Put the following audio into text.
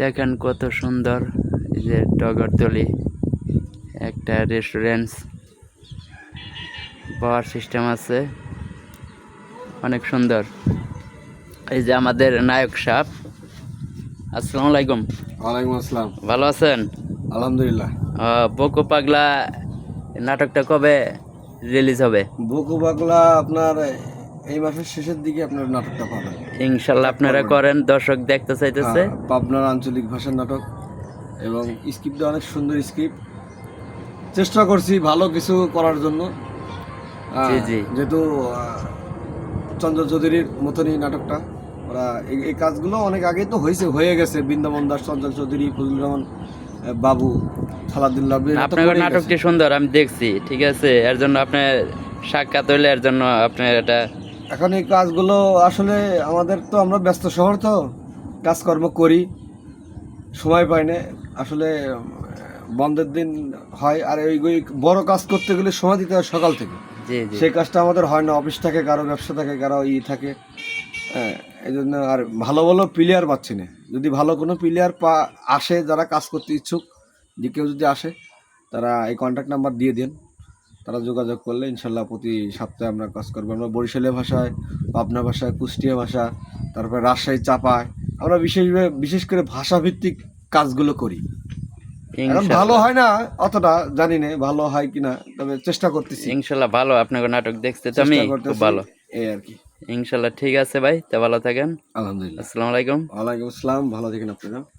দেখেন কত সুন্দর এই যে টগরতলি একটা রেস্টুরেন্ট পাওয়ার সিস্টেম আছে অনেক সুন্দর। এই যে আমাদের নায়ক সাহেব আসসালামু আলাইকুম। ওয়ালাইকুম আসসালাম। ভালো আছেন? আলহামদুলিল্লাহ। বকো পাগলা নাটকটা কবে রিলিজ হবে? বকু পাগলা আপনার এই মাসের শেষের দিকে আপনার নাটকটা পাবেন। ইনশাল্লাহ আপনারা করেন দর্শক দেখতে চাইতেছে। পাবনার আঞ্চলিক ভাষার নাটক এবং স্ক্রিপ্টটা অনেক সুন্দর স্ক্রিপ্ট চেষ্টা করছি ভালো কিছু করার জন্য। জি, জি। যেহেতু চন্দ্র চৌধুরীর মতনই নাটকটা। ওরা এই- কাজগুলো অনেক আগেই তো হয়েছে হয়ে গেছে। বৃন্দাবন দাস চঞ্চল চৌধুরী ফজলুর রহমান বাবু খালাদুল্লাহ আপনার নাটকটি সুন্দর আমি দেখছি ঠিক আছে? এর জন্য আপনার সাক্ষাৎ হইলে এর জন্য আপনার এটা এখন এই কাজগুলো আসলে আমাদের তো আমরা ব্যস্ত শহর তো কাজকর্ম করি সময় পাই না। আসলে বন্ধের দিন হয় আর ওই ওই বড় কাজ করতে গেলে সময় দিতে হয় সকাল থেকে। সেই কাজটা আমাদের হয় না অফিস থাকে কারও ব্যবসা থাকে কারও ই থাকে। হ্যাঁ এই জন্য আর ভালো ভালো প্লেয়ার পাচ্ছি না। যদি ভালো কোনো প্লেয়ার পা আসে যারা কাজ করতে ইচ্ছুক যে কেউ যদি আসে তারা এই কন্ট্যাক্ট নাম্বার দিয়ে দিন। তারা যোগাযোগ করলে ইনশাল্লাহ প্রতি সপ্তাহে আমরা কাজ করব। আমরা বরিশালে ভাষায় পাবনা ভাষায় কুষ্টিয়া ভাষা তারপরে রাজশাহী চাপায় আমরা বিশেষভাবে বিশেষ করে ভাষাভিত্তিক কাজগুলো করি। এখন ভালো হয় না অতটা জানি না ভালো হয় কিনা তবে চেষ্টা করতেছি। ইনশাল্লাহ ভালো আপনাকে নাটক দেখতে তো আমি খুব ভালো। এই আর কি। ইনশাল্লাহ ঠিক আছে ভাই তা ভালো থাকেন। আলহামদুলিল্লাহ। আসসালামু আলাইকুম। ওয়ালাইকুম আসসালাম ভালো থাকেন আপনারা।